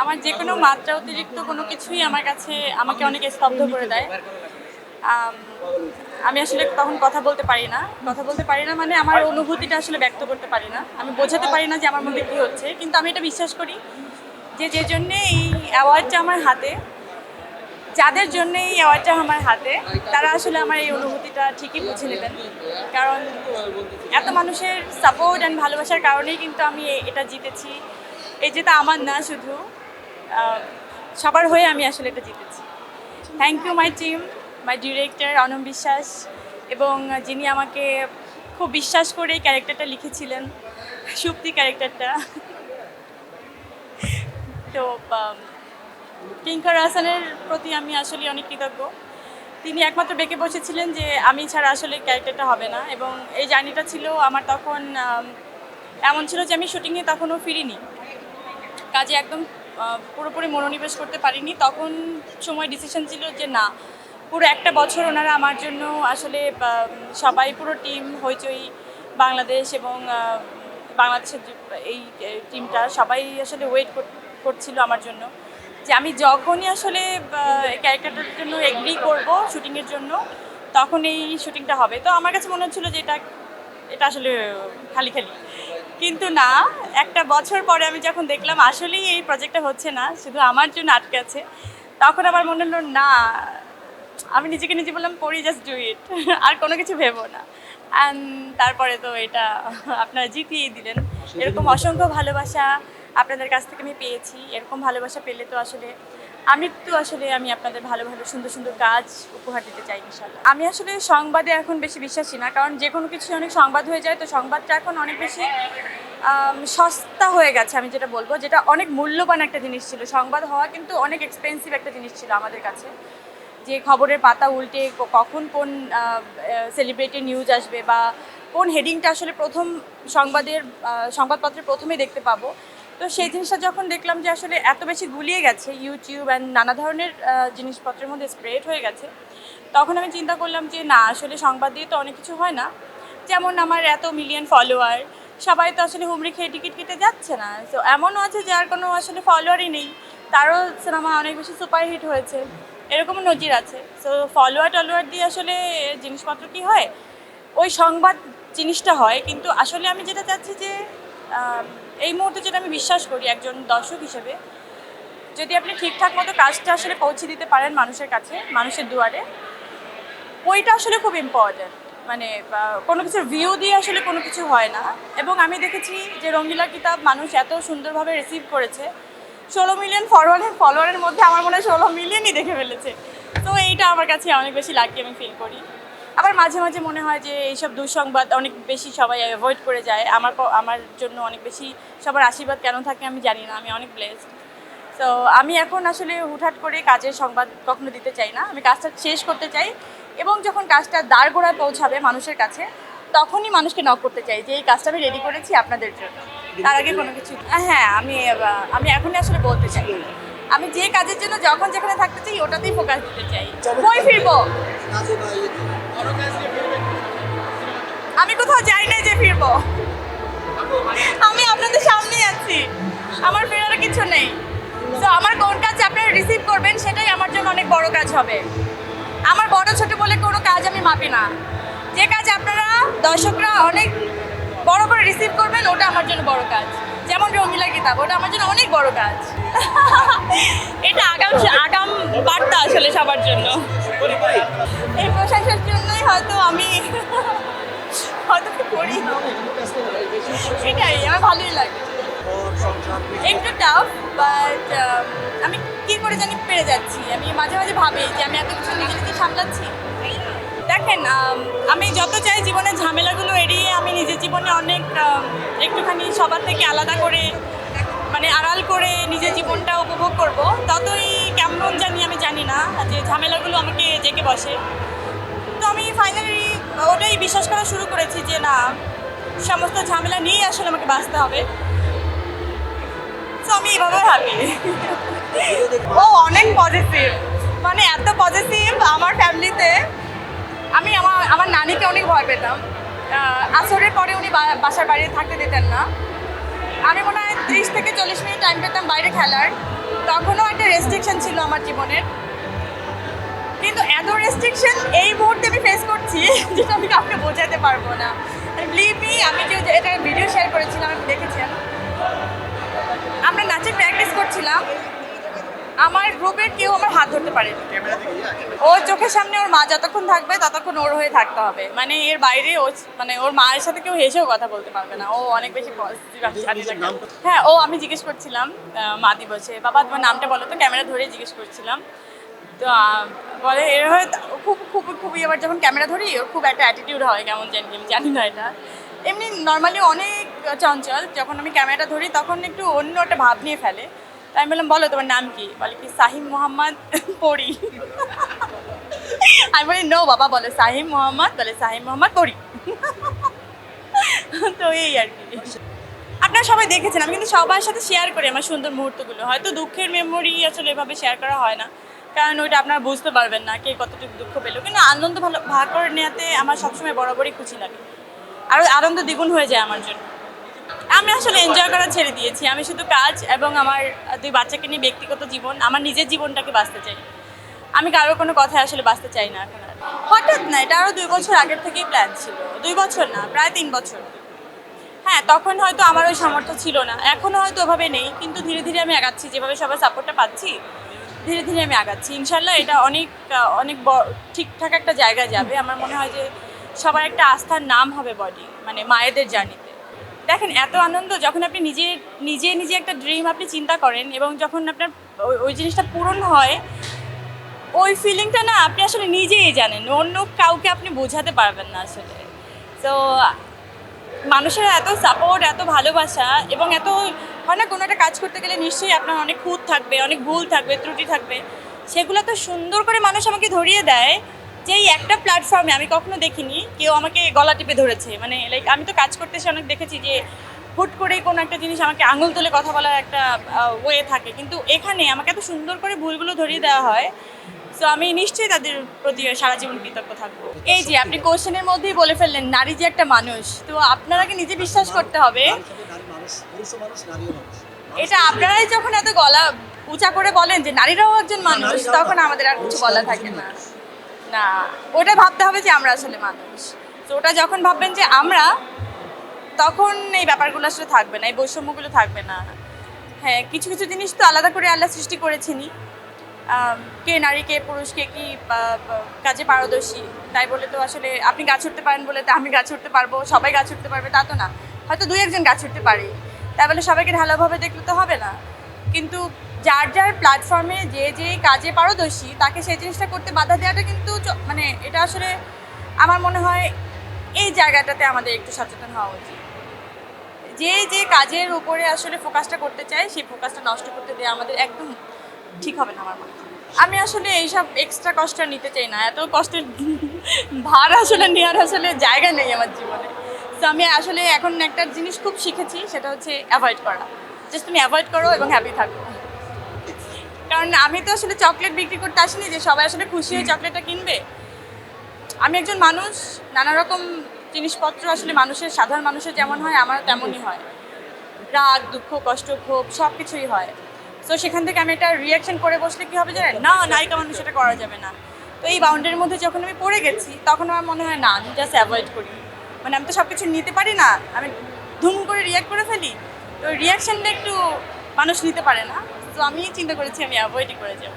আমার যে কোনো মাত্রা অতিরিক্ত কোনো কিছুই আমার কাছে আমাকে অনেক স্তব্ধ করে দেয়। আমি আসলে তখন কথা বলতে পারি না। কথা বলতে পারি না মানে আমার অনুভূতিটা আসলে ব্যক্ত করতে পারি না। আমি বোঝাতে পারি না যে আমার মধ্যে কী হচ্ছে, কিন্তু আমি এটা বিশ্বাস করি যে যে জন্যে এই অ্যাওয়ার্ডটা আমার হাতে, যাদের জন্য এই অ্যাওয়ার্ডটা আমার হাতে, তারা আসলে আমার এই অনুভূতিটা ঠিকই বুঝে নেবেন। কারণ এত মানুষের সাপোর্ট অ্যান্ড ভালোবাসার কারণেই কিন্তু আমি এটা জিতেছি। এই যেটা আমার না শুধু সবার হয়ে আমি আসলে এটা জিতেছি। Thank you my team my director Anam Biswas, এবং যিনি আমাকে খুব বিশ্বাস করে এই ক্যারেক্টারটা লিখেছিলেন, সুপ্তি ক্যারেক্টারটা তো কিঙ্কর হাসানের প্রতি আমি আসলে অনেক কৃতজ্ঞ। তিনি একমাত্র বেঁকে বসেছিলেন যে আমি ছাড়া আসলে ক্যারেক্টারটা হবে না, এবং এই জার্নিটা ছিল আমার তখন এমন ছিল যে আমি শুটিংয়ে তখনও ফিরিনি। কাজে একদম পুরোপুরি মনোনিবেশ করতে পারিনি। তখন সময় ডিসিশন ছিল যে না, পুরো একটা বছর ওনারা আমার জন্য আসলে সবাই পুরো টিম হইচই বাংলাদেশ এবং বাংলাদেশের এই টিমটা সবাই আসলে ওয়েট করছিল আমার জন্য। যে আমি যখনই আসলে ক্যারেক্টারটার জন্য এগ্রি করব শুটিংয়ের জন্য, তখন এই শুটিংটা হবে। তো আমার কাছে মনে হচ্ছিল যে এটা এটা আসলে খালি খালি কিন্তু না একটা বছর পরে আমি যখন দেখলাম আসলেই এই প্রজেক্টটা হচ্ছে না শুধু আমার জন্য আটকে আছে তখন আমার মনে হলো না আমি নিজেকে নিজে বললাম পড়ি জাস্ট ডু ইট আর কোনো কিছু ভেবো না। অ্যান্ড তারপরে তো এটা আপনারা জিতিয়ে দিলেন। এরকম অসংখ্য ভালোবাসা আপনাদের কাছ থেকে আমি পেয়েছি। এরকম ভালোবাসা পেলে তো আসলে আমি তো আসলে আমি আপনাদের ভালো ভালো সুন্দর সুন্দর কাজ উপহার দিতে চাই ইনশাল্লাহ আমি আসলে সংবাদে এখন বেশি বিশ্বাসী না, কারণ যে কোনো কিছু অনেক সংবাদ হয়ে যায়, তো সংবাদটা এখন অনেক বেশি সস্তা হয়ে গেছে, আমি যেটা বলব, যেটা অনেক মূল্যবান একটা জিনিস ছিল। সংবাদ হওয়া কিন্তু অনেক এক্সপেন্সিভ একটা জিনিস ছিল আমাদের কাছে। যে খবরের পাতা উল্টে কখন কোন সেলিব্রিটি নিউজ আসবে বা কোন হেডিংটা আসলে প্রথম সংবাদের সংবাদপত্রে প্রথমে দেখতে পাবো। তো সেই জিনিসটা যখন দেখলাম যে আসলে এত বেশি গুলিয়ে গেছে ইউটিউব অ্যান্ড নানা ধরনের জিনিসপত্রের মধ্যে স্প্রেড হয়ে গেছে, তখন আমি চিন্তা করলাম যে না, আসলে সংবাদ দিয়ে তো অনেক কিছু হয় না। যেমন আমার এত মিলিয়ন ফলোয়ার সবাই তো আসলে হুমড়ি খেয়ে টিকিট কেটে যাচ্ছে না। তো এমনও আছে যার কোনো আসলে ফলোয়ারই নেই, তারও সিনেমা অনেক বেশি সুপারহিট হয়েছে। এরকমও নজির আছে। সো ফলোয়ার টলোয়ার দিয়ে আসলে জিনিসপত্র কি হয়? ওই সংবাদ জিনিসটা হয়, কিন্তু আসলে আমি যেটা চাচ্ছি যে এই মুহূর্তে যেটা আমি বিশ্বাস করি একজন দর্শক হিসেবে, যদি আপনি ঠিকঠাক মতো কাজটা আসলে পৌঁছে দিতে পারেন মানুষের কাছে, মানুষের দুয়ারে, ওইটা আসলে খুব ইম্পর্ট্যান্ট মানে কোনো কিছুর ভিউ দিয়ে আসলে কোনো কিছু হয় না। এবং আমি দেখেছি যে রঙ্গিলা কিতাব মানুষ এত সুন্দরভাবে রিসিভ করেছে। ষোলো মিলিয়ন ফলোয়ারের ফলোয়ারের মধ্যে আমার মনে হয় ষোলো মিলিয়নই দেখে ফেলেছে। তো এইটা আমার কাছে অনেক বেশি লাকি আমি ফিল করি। আবার মাঝে মাঝে মনে হয় যে এইসব দুঃসংবাদ অনেক বেশি সবাই অ্যাভয়েড করে যায়। আমার আমার জন্য অনেক বেশি সবার আশীর্বাদ কেন থাকে আমি জানি না আমি অনেক ব্লেসড তো আমি এখন আসলে হুটহাট করে কাজের সংবাদ কখনো দিতে চাই না। আমি কাজটা শেষ করতে চাই এবং যখন কাজটা দাঁড় গোড়ায় পৌঁছাবে মানুষের কাছে তখনই মানুষকে নক করতে চাই যে এই কাজটা আমি রেডি করেছি আপনাদের জন্য। তার আগে কোনো কিছু হ্যাঁ আমি আমি এখনই আসলে বলতে চাই। আমি যে কাজের জন্য যখন যেখানে থাকতে চাই ওটাতেই ফোকাস দিতে চাই। কই ফিরবো। আমি কোথাও যাই না যে ফিরবো। আমি আপনাদের সামনেই আছি। আমার ফেরার কিছু নেই। তো আমার কোন কাজ আপনারা রিসিভ করবেন, সেটাই আমার জন্য অনেক বড় কাজ হবে। আমার বড় ছোট বলে কোনো কাজ আমি মাপি না। যে কাজ আপনারা দর্শকরা অনেক বড় করে রিসিভ করবেন, ওটা আমার জন্য বড় কাজ। রঙিলা কিতাব ওটা আমার জন্য অনেক বড় কাজ। এটা আগাম আগাম বার্তা আসলে সবার জন্য। এই প্রশংসার জন্যই হয়তো আমি হয়তো করি। এটাই আমার ভালোই লাগে। একটু টাফ বাট আমি কি করে জানি পেরে যাচ্ছি। আমি মাঝে মাঝে ভাবি যে আমি এত কিছু নিজে নিজে সামলাচ্ছি। দেখেন um, আমি যত চাই জীবনের ঝামেলাগুলো এড়িয়ে আমি নিজের জীবনে অনেক um, একটুখানি সবার থেকে আলাদা করে মানে আড়াল করে নিজের জীবনটা উপভোগ করব। ততই কেমন জানি আমি জানি না যে ঝামেলাগুলো আমাকে জেগে বসে। তো আমি ফাইনালি ওটাই বিশ্বাস করা শুরু করেছি যে না, সমস্ত ঝামেলা নিয়েই আসলে আমাকে বাঁচতে হবে। তো আমি এভাবে ভাবি ও, অনেক পজিটিভ মানে এত পজিটিভ আমার ফ্যামিলিতে আমি আমার আমার নানিকে অনেক ভয় পেতাম। আসরের পরে উনি বাসার বাইরে থাকতে দিতেন না। আমি মনে হয় ত্রিশ থেকে চল্লিশ মিনিট টাইম পেতাম বাইরে খেলার। তখনও একটা রেস্ট্রিকশন ছিল আমার জীবনের। কিন্তু এত রেস্ট্রিকশন এই মুহূর্তে আমি ফেস করছি, যেটা আমি কাউকে বোঝাতে পারব না। বিলিভ মি আমি যে এটা ভিডিও শেয়ার করেছিলাম আমি দেখেছেন। আমরা নাচের প্র্যাকটিস করছিলাম। আমার গ্রুপের কেউ আমার হাত ধরতে পারে ওর চোখের সামনে ওর মা যতক্ষণ থাকবে ততক্ষণ ওর হয়ে থাকতে হবে। মানে এর বাইরে ও মানে ওর মায়ের সাথে কেউ হেসেও কথা বলতে পারবে না। ও অনেক বেশি পজিটিভ হ্যাঁ ও আমি জিজ্ঞেস করছিলাম মা দিবসে বাবা তোমার নামটা বলো তো। ক্যামেরা ধরে জিজ্ঞেস করছিলাম। তো বলে এর হয়ে খুব খুব খুবই এবার যখন ক্যামেরা ধরি ওর খুব একটা অ্যাটিটিউড হয় কেমন জানি আমি জানি না এটা। এমনি নর্মালি অনেক চঞ্চল যখন আমি ক্যামেরাটা ধরি তখন একটু অন্য একটা ভাব নিয়ে ফেলে। তাই আমি বললাম, বলো তোমার নাম কি? বলে কি, সাহিম মোহাম্মদ পড়ি আমি বলি নো বাবা, বলে সাহিম মোহাম্মদ, বলে সাহিম মোহাম্মদ পড়ি তো এই আর কি। আপনারা সবাই দেখেছেন, আমি কিন্তু সবার সাথে শেয়ার করি আমার সুন্দর মুহূর্তগুলো। হয়তো দুঃখের মেমোরি আসলে এভাবে শেয়ার করা হয় না, কারণ ওইটা আপনারা বুঝতে পারবেন না কে কতটুকু দুঃখ পেল। কিন্তু আনন্দ ভালো, ভাগ করে নেওয়াতে আমার সবসময় বরাবরই খুশি লাগে। আর আনন্দ দ্বিগুণ হয়ে যায় আমার জন্য। আমি আসলে এনজয় করা ছেড়ে দিয়েছি। আমি শুধু কাজ এবং আমার দুই বাচ্চাকে নিয়ে ব্যক্তিগত জীবন, আমার নিজের জীবনটাকে বাঁচতে চাই। আমি কারোর কোনো কথায় আসলে বাঁচতে চাই না এখন হঠাৎ না, এটা আরও দুই বছর আগের থেকেই প্ল্যান ছিল। দুই বছর না, প্রায় তিন বছর। হ্যাঁ তখন হয়তো আমার ওই সামর্থ্য ছিল না। এখনও হয়তো ওভাবে নেই, কিন্তু ধীরে ধীরে আমি আগাচ্ছি। যেভাবে সবাই সাপোর্টটা পাচ্ছি, ধীরে ধীরে আমি আগাচ্ছি। ইনশাল্লাহ এটা অনেক অনেক ঠিকঠাক একটা জায়গায় যাবে। আমার মনে হয় যে সবার একটা আস্থার নাম হবে বডি মানে মায়েদের জার্নিতে দেখেন, এত আনন্দ যখন আপনি নিজে নিজে নিজে একটা ড্রিম আপনি চিন্তা করেন এবং যখন আপনার ওই- জিনিসটা পূরণ হয়, ওই ফিলিংটা না আপনি আসলে নিজেই জানেন, অন্য কাউকে আপনি বোঝাতে পারবেন না আসলে। তো মানুষের এত সাপোর্ট এত ভালোবাসা এবং এত, হয় না, কোনো একটা কাজ করতে গেলে নিশ্চয়ই আপনার অনেক খুঁত থাকবে, অনেক ভুল থাকবে, ত্রুটি থাকবে। সেগুলো তো সুন্দর করে মানুষ আমাকে ধরিয়ে দেয়। যে এই একটা প্ল্যাটফর্মে আমি কখনো দেখিনি, কেউ আমাকে গলা টিপে ধরেছে। মানে লাইক আমি তো কাজ করতে এসে অনেক দেখেছি যে, হুট করে কোনো একটা জিনিস আমাকে আঙুল তুলে কথা বলার একটা ওয়ে থাকে। কিন্তু এখানে আমাকে এত সুন্দর করে ভুলগুলো ধরিয়ে দেওয়া হয় তো আমি নিশ্চয়ই তাদের প্রতি সারা জীবন কৃতজ্ঞ থাকব। এই যে, আপনি কোশ্চেনের মধ্যেই বলে ফেললেন, নারী যে একটা মানুষ। তো আপনারাকে নিজে বিশ্বাস করতে হবে। এটা আপনারাই যখন এত গলা উঁচা করে বলেন যে, নারীরাও একজন মানুষ, তখন আমাদের আর কিছু বলা থাকে না। না ওটা ভাবতে হবে যে আমরা আসলে মানুষ। তো ওটা যখন ভাববেন যে আমরা তখন এই ব্যাপারগুলো আসলে থাকবে না এই বৈষম্যগুলো থাকবে না। হ্যাঁ কিছু কিছু জিনিস তো আলাদা করে আল্লাহ সৃষ্টি করেছেনই। আম, কে নারী কে পুরুষ কে কি কাজে পারদর্শী তাই বলে তো আসলে আপনি গাছ উঠতে পারেন বলে তা আমি গাছ উঠতে পারব সবাই গাছ উঠতে পারবে তা তো না। হয়তো দুই একজন গাছ উঠতে পারে। তাই বলে সবাইকে ঢালাভাবে দেখলে তো হবে না। কিন্তু যার যার প্ল্যাটফর্মে যে যে কাজে পারদর্শী, তাকে সেই জিনিসটা করতে বাধা দেওয়াটা কিন্তু মানে এটা আসলে আমার মনে হয় এই জায়গাটাতে আমাদের একটু সচেতন হওয়া উচিত। যে যে কাজের উপরে আসলে ফোকাসটা করতে চায়, সেই ফোকাসটা নষ্ট করতে দেওয়া আমাদের একদম ঠিক হবে না আমার মনে হয়। আমি আসলে এইসব এক্সট্রা কষ্ট নিতে চাই না, এত কষ্টের ভার আসলে নেওয়ার আসলে জায়গা নেই আমার জীবনে। তো আমি আসলে এখন একটা জিনিস খুব শিখেছি, সেটা হচ্ছে অ্যাভয়েড করা। জাস্ট তুমি অ্যাভয়েড করো এবং হ্যাপি থাকো। কারণ আমি তো আসলে চকলেট বিক্রি করতে আসিনি যে সবাই আসলে খুশি হয়ে চকলেটটা কিনবে। আমি একজন মানুষ নানা রকম জিনিসপত্র আসলে মানুষের সাধারণ মানুষের যেমন হয় আমার তেমনই হয়। রাগ দুঃখ কষ্ট ক্ষোভ সব কিছুই হয়। তো সেখান থেকে আমি একটা রিয়াকশন করে বসলে কি হবে জানেন? না নায়িকা মানুষ এটা করা যাবে না। তো এই বাউন্ডারির মধ্যে যখন আমি পড়ে গেছি তখন আমার মনে হয় না আমি জাস্ট অ্যাভয়েড করি। মানে আমি তো সব কিছু নিতে পারি না। আমি ধুম করে রিয়াক্ট করে ফেলি। তো রিয়াকশনটা একটু মানুষ নিতে পারে না। তো আমি চিন্তা করেছি আমি অ্যাভয়েডই করে যাব।